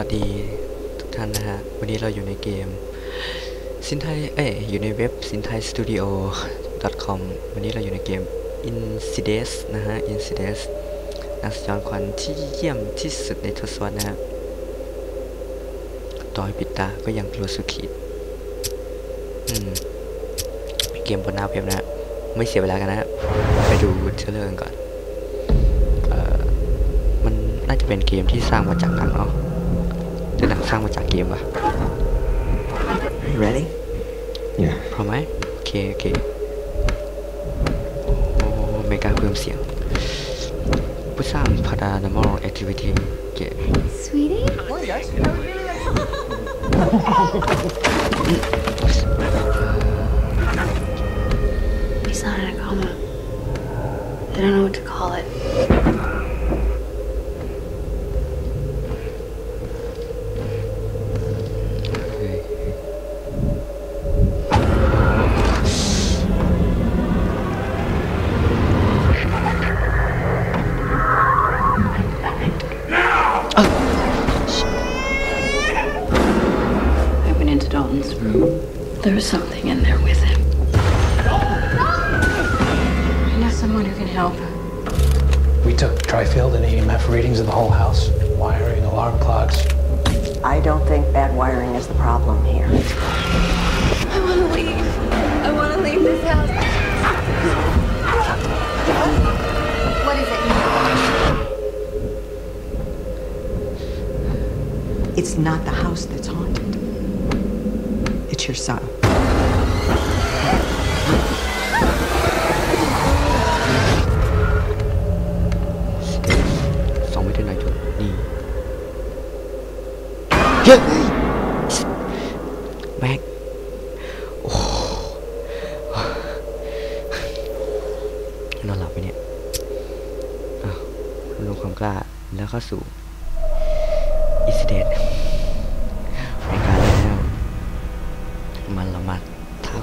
วัสดีทุกท่านนะฮะ วันนี้เราอยู่ในเกมซินไทยเอ้ยอยู่ในเว็บ s i n t h a i studio com วันนี้เราอยู่ในเกม Insides นะฮะ Insides นักสยองขวัญที่เยี่ยมที่สุดในทศวรรษนะฮะ ต่อให้ปิดตาก็ยังกลัวสุดขีดอืมเกมบนหน้าเว็บนะฮะ ไม่เสียเวลากันนะฮะ ไปดูเชื้อรื่องกันก่อน เอ่อ มันน่าจะเป็นเกมที่สร้างมาจากหนังเนาะ หรือหนังสร้างมาจากเกมวะ ready Yeah. พร้อมไหมโอเคโอเคโอ้ไม่กล้าเพิ่มเสียงผู้สร้าง paranormal activity โอเค Sweetie? Dalton's room. There was something in there with him. I know someone who can help. We took Trifield and EMF readings of the whole house, wiring, alarm clocks. I don't think bad wiring is the problem here. I want to leave. I want to leave this house. What is it? It's not the house that's haunted. It's your son. สองมิถุนายนนี่เฮ้ยแม็กโอ้โหนอนหลับไหมเนี่ยอ้าวรวมความกล้าแล้วเข้าสู่อิสเดต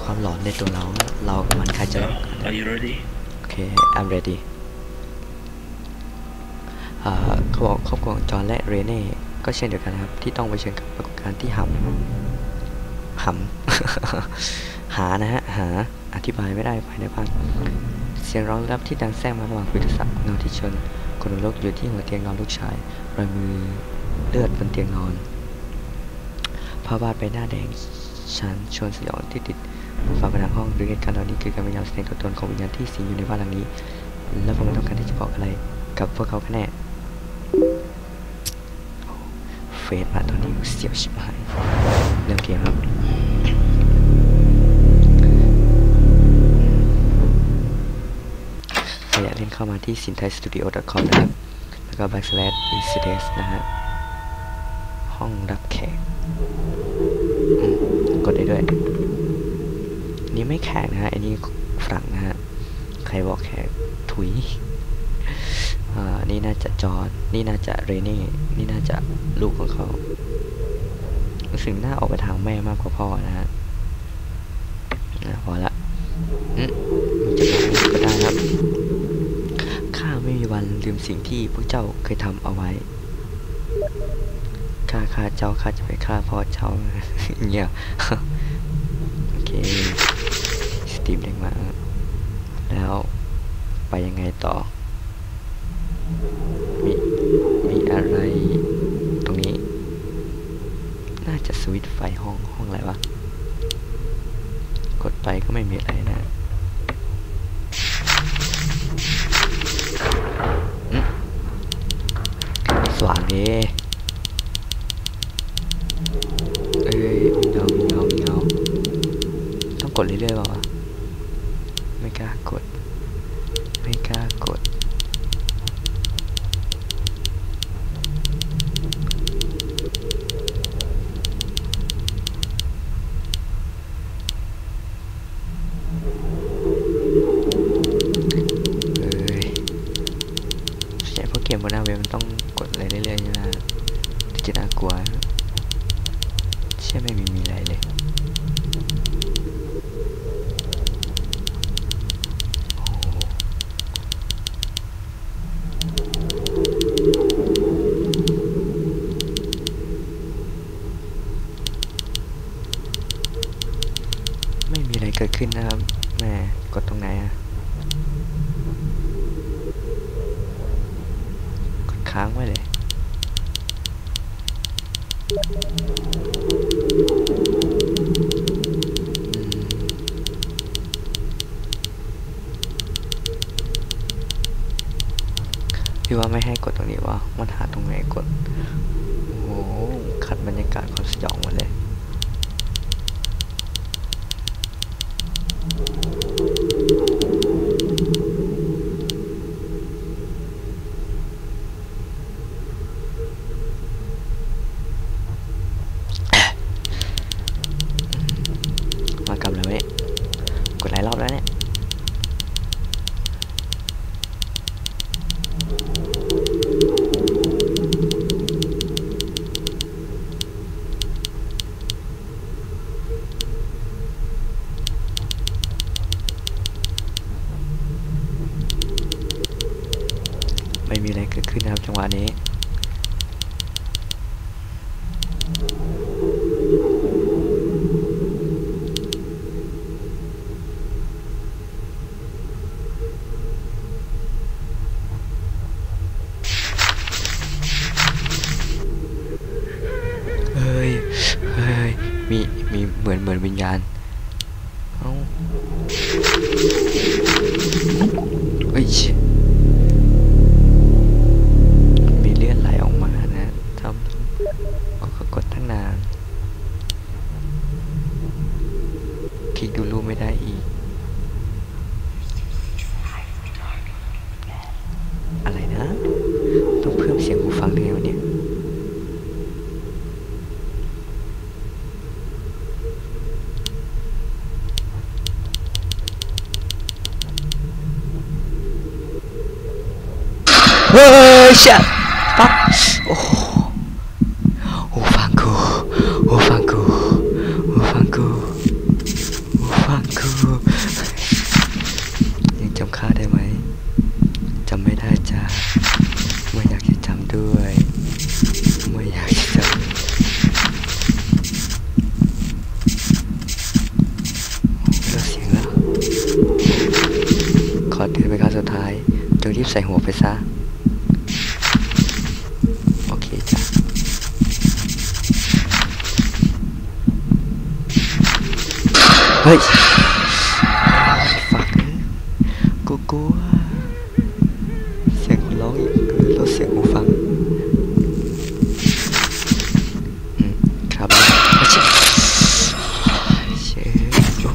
ความหลอนในตัวเรา เรากับมันใครจะหลอนกัน Are you ready? โอเค I'm ready อ่าเขาบอกครอบครัวของจอห์นและเรเน่ก็เช่นเดียวกันนะครับ ที่ต้องเผชิญกับปรากฏการณ์ที่หำหำหานะฮะ หาอธิบายไม่ได้ภายในบ้านเสียงร้องรับที่ดังแทรกมาระหว่างคุยโทรศัพท์เงาที่ชนคนหัวลุกอยู่ที่หัวเตียงนอนลูกชายรอยมือเลือดบนเตียงนอนภาพวาดใบหน้าแดงชันชวนสยองที่ติด ฝาผนังห้องหรือเหตุการณ์เหล่านี้คือการพยายามแสดงตัวตนของวิญญาณที่สิงอยู่ในบ้านหลังนี้ แล้วผมไม่ต้องการที่จะบอกอะไรกับพวกเขาแน่เฟซมาตอนนี้เสียวชิบหายเริ่มเกมครับใครอยากเล่นเข้ามาที่ s i n t h a i studio com นะครับ แล้วก็ backslash incidents นะฮะห้องรับแขกกดได้ด้วย นี่ไม่แขกนะฮะ อันนี้ฝรั่งนะฮะ ใครบอกแขกถุยอ่านี่น่าจะจอร์ดนี่น่าจะเรเน่นี่น่าจะลูกของเขารู้สึกน่าออกไปทางแม่มากกว่าพ่อนะฮะอะพอละอืมมันจะมาก็ได้ครับ ข้าไม่มีวันลืมสิ่งที่พวกเจ้าเคยทำเอาไว้ ข้าฆ่าเจ้าข้าจะไปฆ่าพ่อเจ้าเงี้ยโอเค ตีมเด้งมา แล้วไปยังไงต่อ มีมีอะไรตรงนี้ น่าจะสวิตช์ไฟห้องห้องอะไรวะ กดไปก็ไม่มีอะไรนะสว่างดีเอ้ยมีเงามีเงามีเงาต้องกดเรื่อยๆเปล่าวะ ที่ว่าไม่ให้กดตรงนี้วะมันหาตรงไหนกด โอ้โหขัดบรรยากาศความสยองหมาเลยมากำเลยวเนี่ยกดหลายรอบแล้วเนี่ย ไม่มีอะไรเกิดขึ้นนะครับจังหวะนี้ เฮ้ย เฮ้ย มี มีเห มื เฮ้ยเชี่ยปั๊บโอ้โหหูฟังกูหูฟังกูหูฟังกูหูฟังกูยังจำค่าได้ไหมจำไม่ได้จ้าไม่อยากจะจำด้วยไม่อยากจะจำเลิกเสียงแล้วขอเตือนเป็นครั้งสุดท้ายจงรีบใส่หัวไปซะ โอเคจ้ะ เฮ้ยฟักกูกลัวเสียงร้องอีกคือลดเสียงหูฟังครับอาชิเชฟ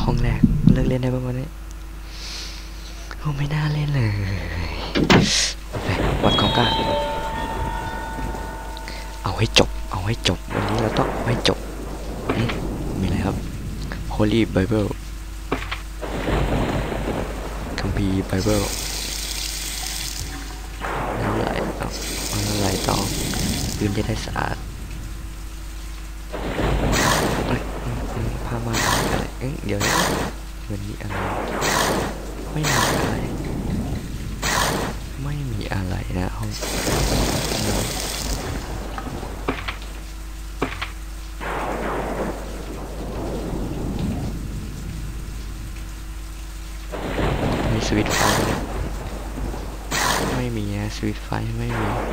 ห้องแรกเลิกเล่นได้บ้างวันนี้โอ้ไม่น่าเล่นเลยวัดของกล้าเอาให้จบ เอาให้จบ วันนี้เราต้องเอาให้จบอืมมีอะไรครับ Holy Bible คัมภีร์ไบเบิลน้ำไหลเอาเอน้ำไหลต่อปืนจะได้สะอาดพามาอะไรเอ้ยเดี๋ยวนะมันมีอะไร ไม่มีอะไร ไม่มีอะไรนะห้องมีสวิตช์ไฟไหมไม่ มีนะ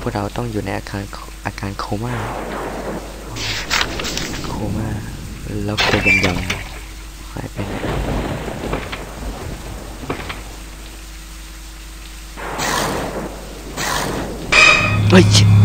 พวกเราต้องอยู่ในอาการอาการโคม่าโคม่าแล้วก็ยำยำหายไปไหนเฮ้ย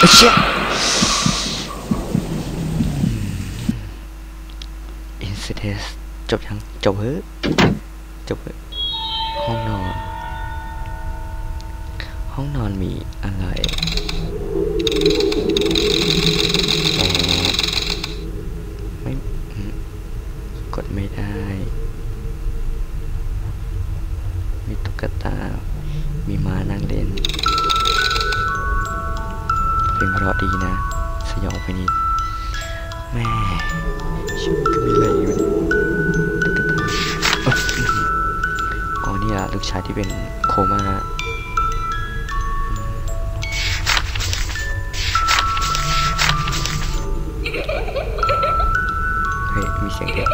เอ้เชี่ยอินสิเทสจบยัง จบเฮ้จบเฮ้ห้องนอน ห้องนอนมีอะไรอ๋อไม่กดไม่ได้ มีตุ๊กตา มีม้านั่งเล่น ลงเพราะดีนะ สยองไปนิด แม่ชีวิตก็มีอะไรอยู่เนี่ยตุ๊กตาเอ้ยอื้อหืออ๋อนี่อะลูกชายที่เป็นโคม่าเฮ้ยมีเสียงเด็ก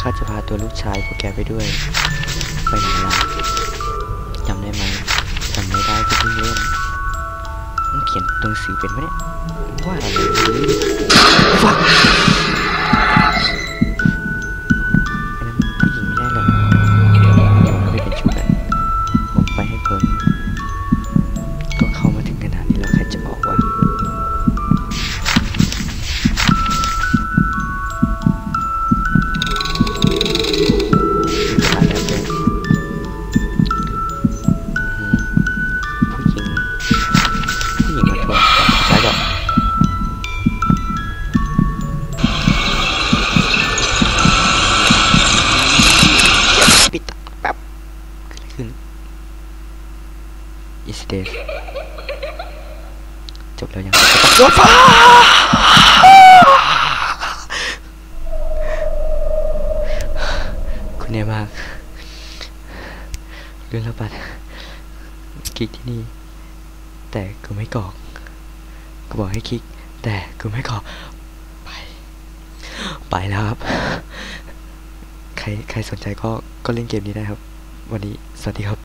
ข้าจะพาตัวลูกชายพวกแกไปด้วย ไปไหนล่ะจำได้ไหมจำไม่ได้ก็เพิ่งเล่นมันเขียนตัวหนังสือเป็นไหมเนี่ยว่าอะไรฟัก จบแล้วยังโซฟาคุณเนี่ยมากเรื่องระบาดคลิกที่นี่ แต่กูไม่กรอกกูบอกให้คลิก แต่กูไม่กรอกไป ไปแล้วครับ ใครใครสนใจก็ก็เล่นเกมนี้ได้ครับ วันนี้สวัสดีครับ